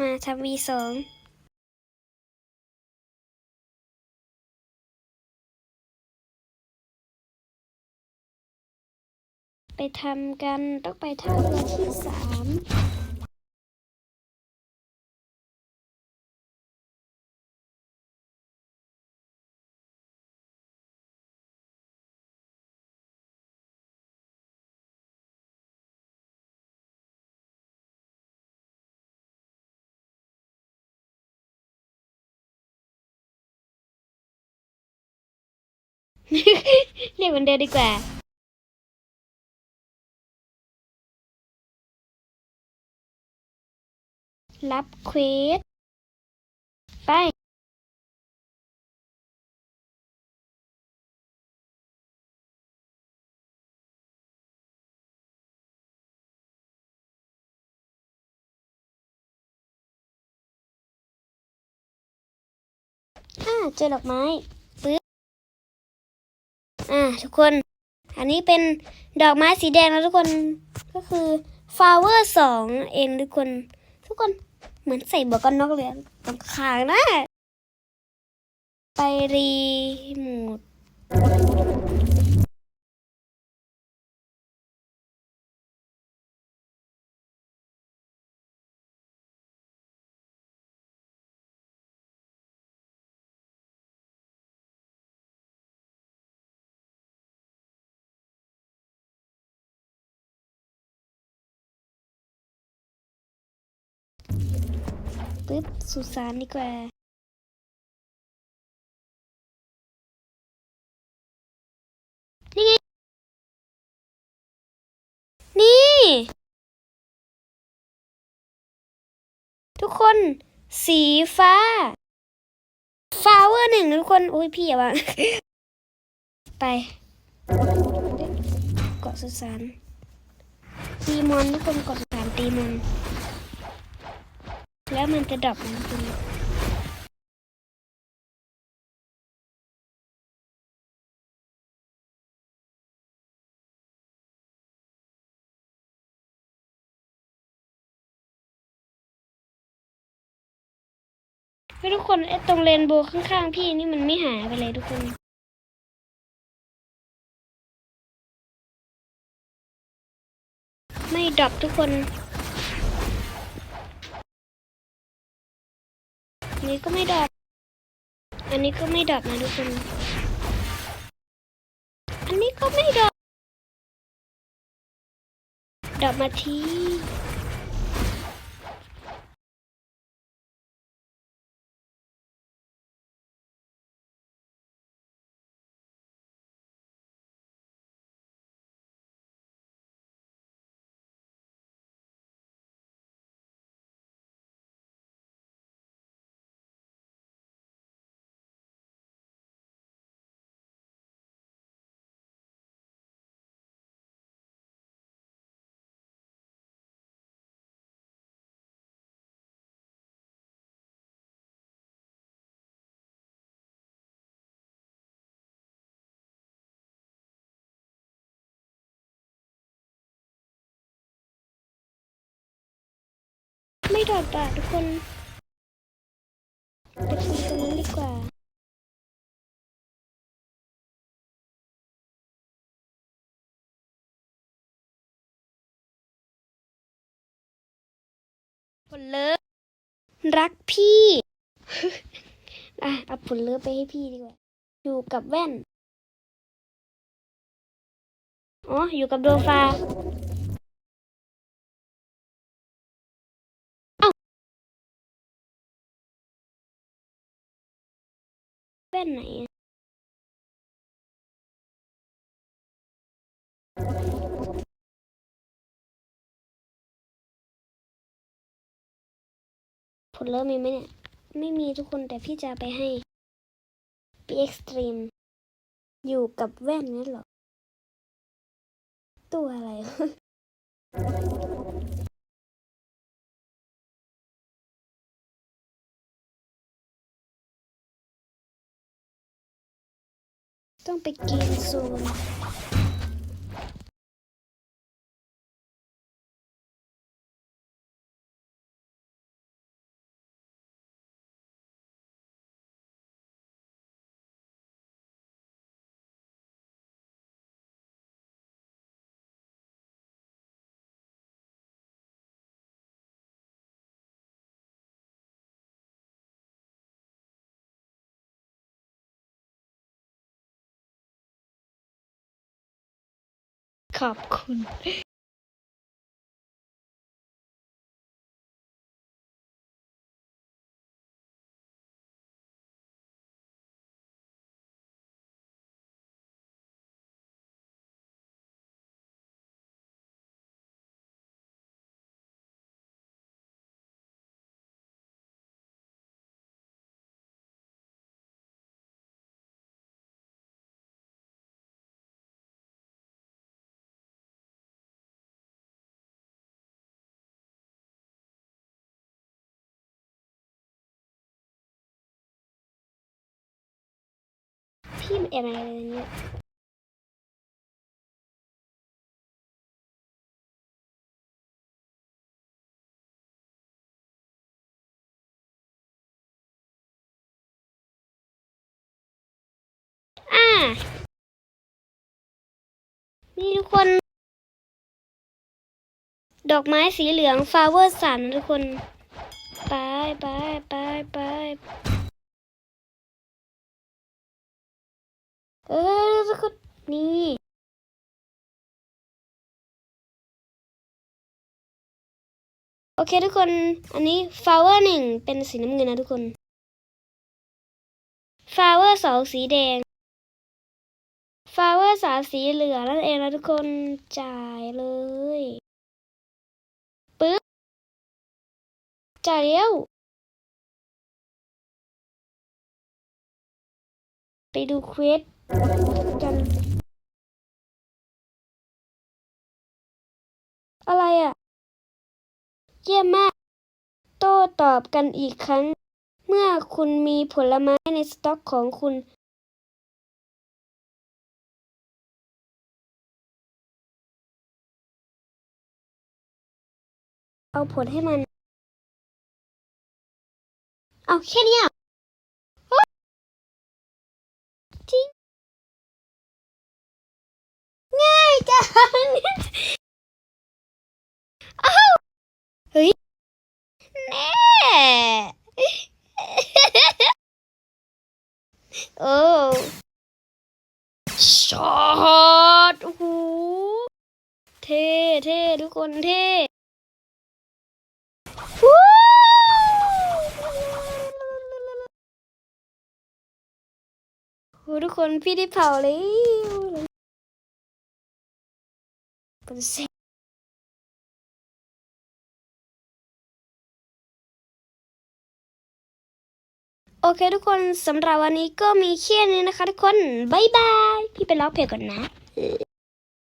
มาทำ V สองไปทำกันต้องไปท่าเรือที่สาม เรียกวันเดิมดีกว่ารับเควสไป อ่าเจอดอกไม้ อ่าทุกคน อันนี้เป็นดอกไม้สีแดงแล้วทุกคนก็คือ flower สองเองทุกคน ทุกคนเหมือนใส่บวกกันน็อกเลยตรงขางนะ ไปรีโมท ปึ๊บสุสานดีกว่านี่ไง นี่ ทุกคนสีฟ้าฟลาเวอร์หนึ่งทุกคนโอ้ยพี่อย่าวางไป เกาะสุสานตีมอนทุกคนเกาะสุสานตีมอน แล้วมันจะดับนะคุณให้ทุกคนไอ้ตรงเรนโบว์ข้างๆ พี่นี่มันไม่หายไปเลยทุกคนไม่ดับทุกคน นนี้ก็ไม่ดับอันนี้ก็ไม่ดับนะทุกคน อันนี้ก็ไม่ดับดับมาที ไม่ดับอะทุกคนไปคุยตรงนั้นดีกว่าผลเลิฟรักพี่ อะเอาผลเลิฟไปให้พี่ดีกว่า อยู่กับแว่น อ๋อ อยู่กับดวงฟ้า แว่นไหนผลเลิฟมีไหมเนี่ย ไม่มีทุกคนแต่พี่จะไปให้พี่เอ็กซ์ตรีม อยู่กับแว่นนั่นเหรอ ตัวอะไร ต้องไขอบคุณ พี่มันแอบอะไรเนี่ยนี่ทุกคน ดอกไม้สีเหลืองฟลาเวอร์สันทุกคน ไปไปไปไป เออทุกคนนี่โอเคทุกคน อันนี้ฟลาเวอร์หนึ่งเป็นสีน้ำเงินนะทุกคนฟลาเวอร์สองสีแดงฟลาเวอร์สามสีเหลืองนั่นเองนะทุกคนจ่ายเลยปึ๊บจ่ายเร็ว ไปดูเควสกันอะไรอะ เยี่ยมมาก โต้ตอบกันอีกครั้ง เมื่อคุณมีผลไม้ในสต็อกของคุณ เอาผลให้มัน เอาแค่นี้ยโอ๊ยจริง ง่ายจัง อ้าวเฮ้ย แน่ โอ้ ช็อตโอ้โหเท่เท่ทุกคนเท่วู้โหทุกคนพี่ได้เผาเลยเป็นเซ โอเคทุกคนสำหรับวันนี้ก็มีแค่นี้นะคะทุกคน บ๊ายบาย พี่ไปร้องเพลงก่อนนะ